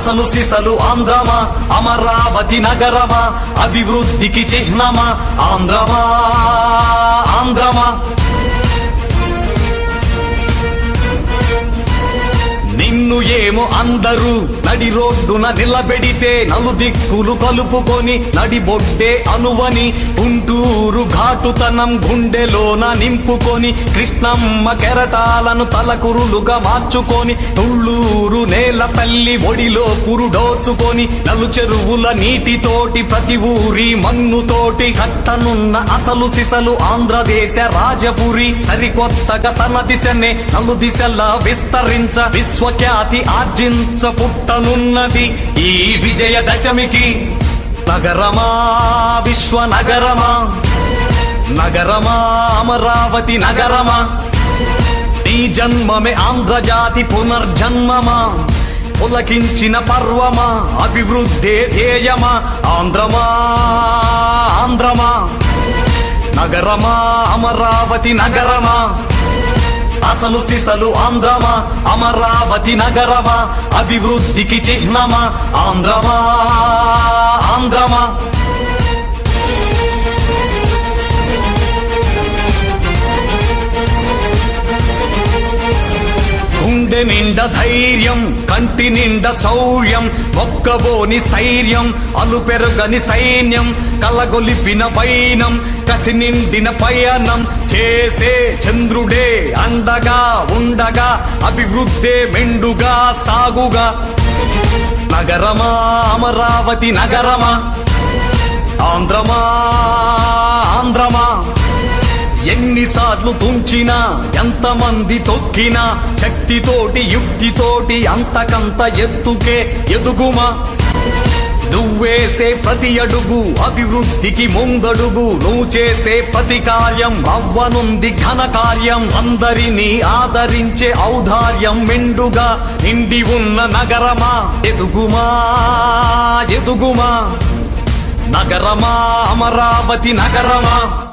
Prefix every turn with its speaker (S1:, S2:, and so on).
S1: అసలు సిసలు ఆంధ్రమా? అమరావతి నగరమా? అభివృద్ధికి చిహ్నమా? ఆంధ్రమా? ఆంధ్రమా? ఏమో అందరూ నడి రోడ్డున నిలబెడితే నలుదిక్కులు కలుపుకొని నడిబొడ్డే అనువని గుంటూరు ఘాటుతనం గుండెలోన నింపుకొని కృష్ణమ్మ కెరటాలను తలకురులుగా మార్చుకొని తుళ్ళూరు నేల తల్లి ఒడిలో పురుడోసుకొని నలు చెరువుల నీటితోటి ప్రతి ఊరి మన్నుతోటి కట్టనున్న అసలు సిసలు ఆంధ్రదేశ రాజపురి సరికొత్తగా తన దిశనే నలు దిశలా విస్తరించ విశ్వఖ్యాతి ఆర్జించ పుట్టనున్నది ఈ విజయదశమికి నగరమా విశ్వ నగరమా నగరమా అమరావతి నగరమా? నీ జన్మమే ఆంధ్రజాతి పునర్జన్మమా? పులకించిన పర్వమా? అభివృద్ధే ధ్యేయమా? ఆంధ్రమా ఆంధ్రమా? నగరమా అమరావతి నగరమా? అసలు సిసలు ఆంధ్రమా? అమరావతి నగరమా? అభివృద్ధికి చిహ్నమా? ఆంధ్రమా? ఆంధ్రమా? నిండ ధైర్యం కంటి నిండ శౌర్యం ఒక్కబోని స్థైర్యం అలుపెరుగని సైన్యం కలగొలిపిన పైనం కసి నిండిన పయనం చేసే చంద్రుడే అండగా ఉండగా అభివృద్ధే మెండుగా సాగుగా. నగరమా అమరావతి నగరమా? ఆంధ్రమా ఆంధ్రమా? ఎన్నిసార్లు తుంచినా ఎంతమంది తొక్కినా శక్తితోటి యుక్తితోటి అంతకంత ఎత్తుకే ఎదుగుమా? నువ్వేసే ప్రతి అడుగు అభివృద్ధికి ముందడుగు నువ్వు చేసే ప్రతి కార్యం అవ్వనుంది ఘన కార్యం. అందరినీ ఆదరించే ఔదార్యం మెండుగా నిండి ఉన్న నగరమా? ఎదుగుమా? ఎదుగుమా? నగరమా? అమరావతి నగరమా?